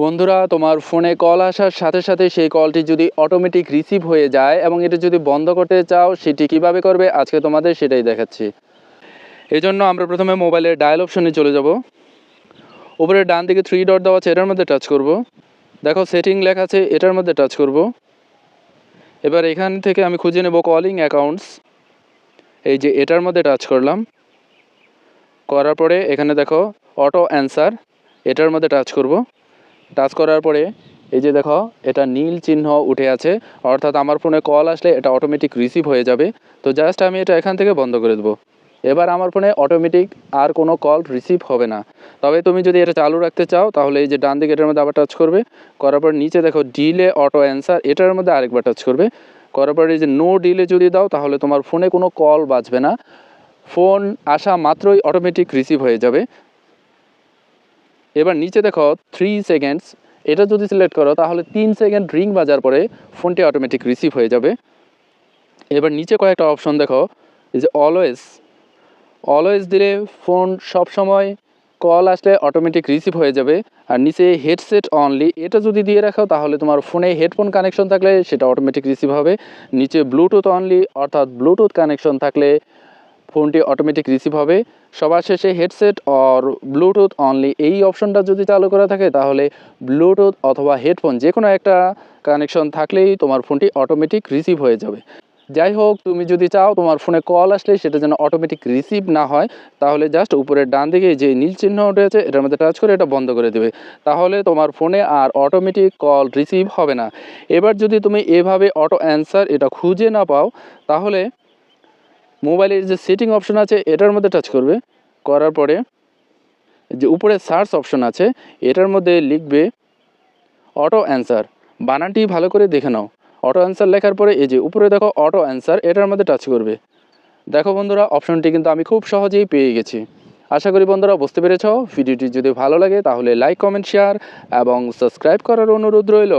বন্ধুরা, তোমার ফোনে কল আসার সাথে সাথে সেই কলটি যদি অটোমেটিক রিসিভ হয়ে যায় এবং এটা যদি বন্ধ করতে চাও, সেটি কীভাবে করবে? আজকে তোমাদের সেটাই দেখাচ্ছি। এই জন্য আমরা প্রথমে মোবাইলের ডায়াল অপশনে চলে যাব। উপরে ডান দিকে থ্রি ডট দেওয়া আছে, এটার মধ্যে টাচ করব। দেখো সেটিং লেখা আছে, এটার মধ্যে টাচ করব। এবার এখান থেকে আমি খুঁজে নেব কলিং অ্যাকাউন্টস এই যে, এটার মধ্যে টাচ করলাম। করার পরে এখানে দেখো অটো অ্যান্সার এটার মধ্যে টাচ করব। টাচ করার পরে, এই যে দেখো, এটা নীল চিহ্ন উঠে আছে। অর্থাৎ আমার ফোনে কল আসলে এটা অটোমেটিক রিসিভ হয়ে যাবে। তো জাস্ট আমি এটা এখান থেকে বন্ধ করে দেবো। এবার আমার ফোনে অটোমেটিক আর কোনো কল রিসিভ হবে না। তবে তুমি যদি এটা চালু রাখতে চাও, তাহলে এই যে ডান দিকে এটার মধ্যে আবার টাচ করবে। করার পর নিচে দেখো ডিলে অটো অ্যান্সার এটার মধ্যে আরেকবার টাচ করবে। করার পর এই যে নো ডিলে যদি দাও, তাহলে তোমার ফোনে কোনো কল বাজবে না। ফোন আসা মাত্রই অটোমেটিক রিসিভ হয়ে যাবে। এবার নিচে দেখো থ্রি সেকেন্ডস এটা যদি সিলেক্ট করো তাহলে তিন সেকেন্ড রিং বাজার পরে ফোনটি অটোমেটিক রিসিভ হয়ে যাবে। এবার নিচে কয়েকটা অপশন দেখো যে অলওয়েজ অলওয়েজ দিলে ফোন সব সময় কল আসলে অটোমেটিক রিসিভ হয়ে যাবে। আর নিচে হেডসেট অনলি এটা যদি দিয়ে রাখো তাহলে তোমার ফোনে হেডফোন কানেকশন থাকলে সেটা অটোমেটিক রিসিভ হবে। নিচে ব্লুটুথ অনলি অর্থাৎ ব্লুটুথ কানেকশন থাকলে ফোনটি অটোমেটিক রিসিভ হবে। সবার শেষে হেডসেট অর ব্লুটুথ অনলি এই অপশনটা যদি চালু করা থাকে, তাহলে ব্লুটুথ অথবা হেডফোন যে কোনো একটা কানেকশন থাকলেই তোমার ফোনটি অটোমেটিক রিসিভ হয়ে যাবে। যাই হোক, তুমি যদি চাও তোমার ফোনে কল আসলে সেটা যেন অটোমেটিক রিসিভ না হয়, তাহলে জাস্ট উপরের ডান দিকে যে নীল চিহ্ন আছে, এটার মধ্যে টাচ করে এটা বন্ধ করে দেবে। তাহলে তোমার ফোনে আর অটোমেটিক কল রিসিভ হবে না। এবার যদি তুমি এভাবে অটো অ্যান্সার এটা খুঁজে না পাও, তাহলে মোবাইলের যে সেটিং অপশন আছে, এটার মধ্যে টাচ করবে। করার পরে যে উপরে সার্চ অপশন আছে, এটার মধ্যে লিখবে অটো অ্যান্সার বানানটি ভালো করে দেখে নাও। অটো অ্যান্সার লেখার পরে এই যে উপরে দেখো অটো অ্যান্সার এটার মধ্যে টাচ করবে। দেখো বন্ধুরা অপশনটি কিন্তু আমি খুব সহজেই পেয়ে গেছি। আশা করি বন্ধুরা, বুঝতে পেরেছ? ভিডিওটি যদি ভালো লাগে, তাহলে লাইক কমেন্ট শেয়ার এবং সাবস্ক্রাইব করার অনুরোধ রইল।